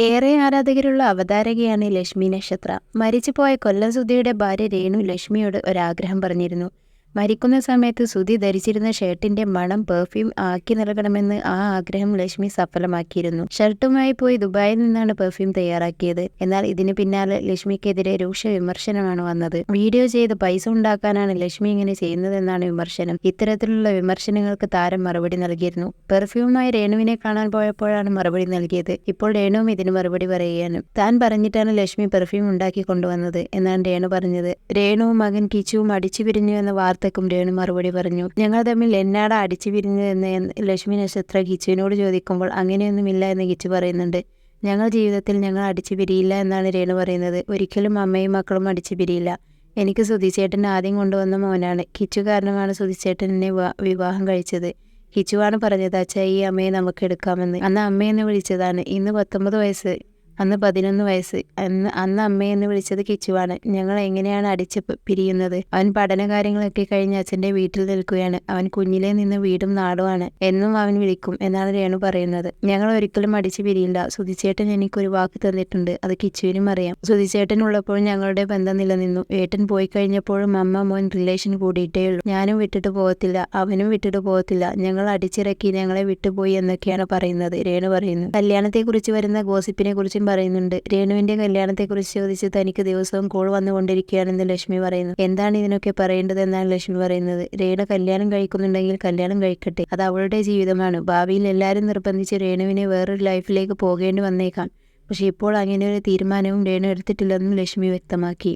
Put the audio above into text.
ഏറെ ആരാധകരുള്ള അവതാരകയാണ് ലക്ഷ്മി നക്ഷത്ര. മരിച്ചുപോയ കൊല്ലം സുധിയുടെ ഭാര്യ രേണു ലക്ഷ്മിയോട് ഒരാഗ്രഹം പറഞ്ഞിരുന്നു. മരിക്കുന്ന സമയത്ത് സുധി ധരിച്ചിരുന്ന ഷർട്ടിന്റെ മണം പെർഫ്യൂം ആക്കി നൽകണമെന്ന് ആ ആഗ്രഹം ലക്ഷ്മി സഫലമാക്കിയിരുന്നു. ഷർട്ടുമായി പോയി ദുബായിൽ നിന്നാണ് പെർഫ്യൂം തയ്യാറാക്കിയത്. എന്നാൽ ഇതിന് പിന്നാലെ ലക്ഷ്മിക്കെതിരെ രൂക്ഷ വിമർശനമാണ് വന്നത്. വീഡിയോ ചെയ്ത് പൈസ ഉണ്ടാക്കാനാണ് ലക്ഷ്മി ഇങ്ങനെ ചെയ്യുന്നതെന്നാണ് വിമർശനം. ഇത്തരത്തിലുള്ള വിമർശനങ്ങൾക്ക് താരം മറുപടി നൽകിയിരുന്നു. പെർഫ്യൂമായി രേണുവിനെ കാണാൻ പോയപ്പോഴാണ് മറുപടി നൽകിയത്. ഇപ്പോൾ രേണുവും ഇതിന് മറുപടി പറയുകയാണ്. താൻ പറഞ്ഞിട്ടാണ് ലക്ഷ്മി പെർഫ്യൂം ഉണ്ടാക്കി കൊണ്ടുവന്നത് എന്നാണ് രേണു പറഞ്ഞത്. രേണുവും മകൻ കിച്ചുവും അടിച്ചു പിരിഞ്ഞു എന്ന വാർത്തക്കും രേണു മറുപടി പറഞ്ഞു. ഞങ്ങൾ തമ്മിൽ എന്നാട അടിച്ചു പിരിഞ്ഞതെന്ന് ലക്ഷ്മി നക്ഷത്ര കിച്ചുവിനോട് ചോദിക്കുമ്പോൾ അങ്ങനെയൊന്നുമില്ല എന്ന് കിച്ചു പറയുന്നുണ്ട്. ഞങ്ങൾ ജീവിതത്തിൽ ഞങ്ങൾ അടിച്ചു പിരിയില്ല എന്നാണ് രേണു പറയുന്നത്. ഒരിക്കലും അമ്മയും മക്കളും അടിച്ചു പിരിയില്ല എനിക്ക് സുധിച്ചേട്ടൻ ആദ്യം കൊണ്ടുവന്ന മോനാണ്. കിച്ചു കാരണമാണ് സുധിച്ചേട്ടൻ എന്നെ വിവാഹം കഴിച്ചത്. കിച്ചുവാണ് പറഞ്ഞത് അച്ഛ ഈ അമ്മയെ നമുക്ക് എടുക്കാമെന്ന്. അന്ന് അമ്മയെന്ന് വിളിച്ചതാണ്. ഇന്ന് പത്തൊമ്പത് വയസ്സ്. അന്ന് പതിനൊന്ന് വയസ്സ്. അന്ന് അന്ന് അമ്മയെന്ന് വിളിച്ചത് കിച്ചുവാണ്. ഞങ്ങൾ എങ്ങനെയാണ് അടിച്ച് പിരിയുന്നത്? അവൻ പഠന കാര്യങ്ങളൊക്കെ കഴിഞ്ഞ് അച്ഛന്റെ വീട്ടിൽ നിൽക്കുകയാണ്. അവൻ കുഞ്ഞിലേ നിന്ന് വീടും നാടുമാണ്. എന്നും അവൻ വിളിക്കും എന്നാണ് രേണു പറയുന്നത്. ഞങ്ങൾ ഒരിക്കലും അടിച്ചു പിരിയില്ല. സുധിച്ചേട്ടൻ എനിക്കൊരു വാക്ക് തന്നിട്ടുണ്ട്. അത് കിച്ചുവിനും അറിയാം. സുധിച്ചേട്ടൻ ഉള്ളപ്പോൾ ഞങ്ങളുടെ ബന്ധം നിലനിന്നു. ഏട്ടൻ പോയി കഴിഞ്ഞപ്പോഴും അമ്മ മോൻ റിലേഷൻ കൂടിയിട്ടേ ഉള്ളൂ. ഞാനും വിട്ടിട്ട് പോകത്തില്ല. അവനും വിട്ടിട്ട് പോകത്തില്ല. ഞങ്ങൾ അടിച്ചിറക്കി ഞങ്ങളെ വിട്ടുപോയി എന്നൊക്കെയാണ് പറയുന്നത്. രേണു പറയുന്നു. കല്യാണത്തെക്കുറിച്ച് വരുന്ന ഗോസിപ്പിനെ കുറിച്ചും പറയുന്നുണ്ട്. രേണുവിന്റെ കല്യാണത്തെക്കുറിച്ച് ചോദിച്ച് തനിക്ക് ദിവസവും കോൾ വന്നുകൊണ്ടിരിക്കുകയാണെന്ന് ലക്ഷ്മി പറയുന്നു. എന്താണ് ഇതിനൊക്കെ പറയേണ്ടത് എന്നാണ് ലക്ഷ്മി പറയുന്നത്. രേണു കല്യാണം കഴിക്കുന്നുണ്ടെങ്കിൽ കല്യാണം കഴിക്കട്ടെ. അത് അവളുടെ ജീവിതമാണ്. ഭാവിയിൽ എല്ലാവരും നിർബന്ധിച്ച് രേണുവിനെ വേറൊരു ലൈഫിലേക്ക് പോകേണ്ടി വന്നേക്കാം. പക്ഷെ ഇപ്പോൾ അങ്ങനെ ഒരു തീരുമാനവും രേണു എടുത്തിട്ടില്ലെന്നും ലക്ഷ്മി വ്യക്തമാക്കി.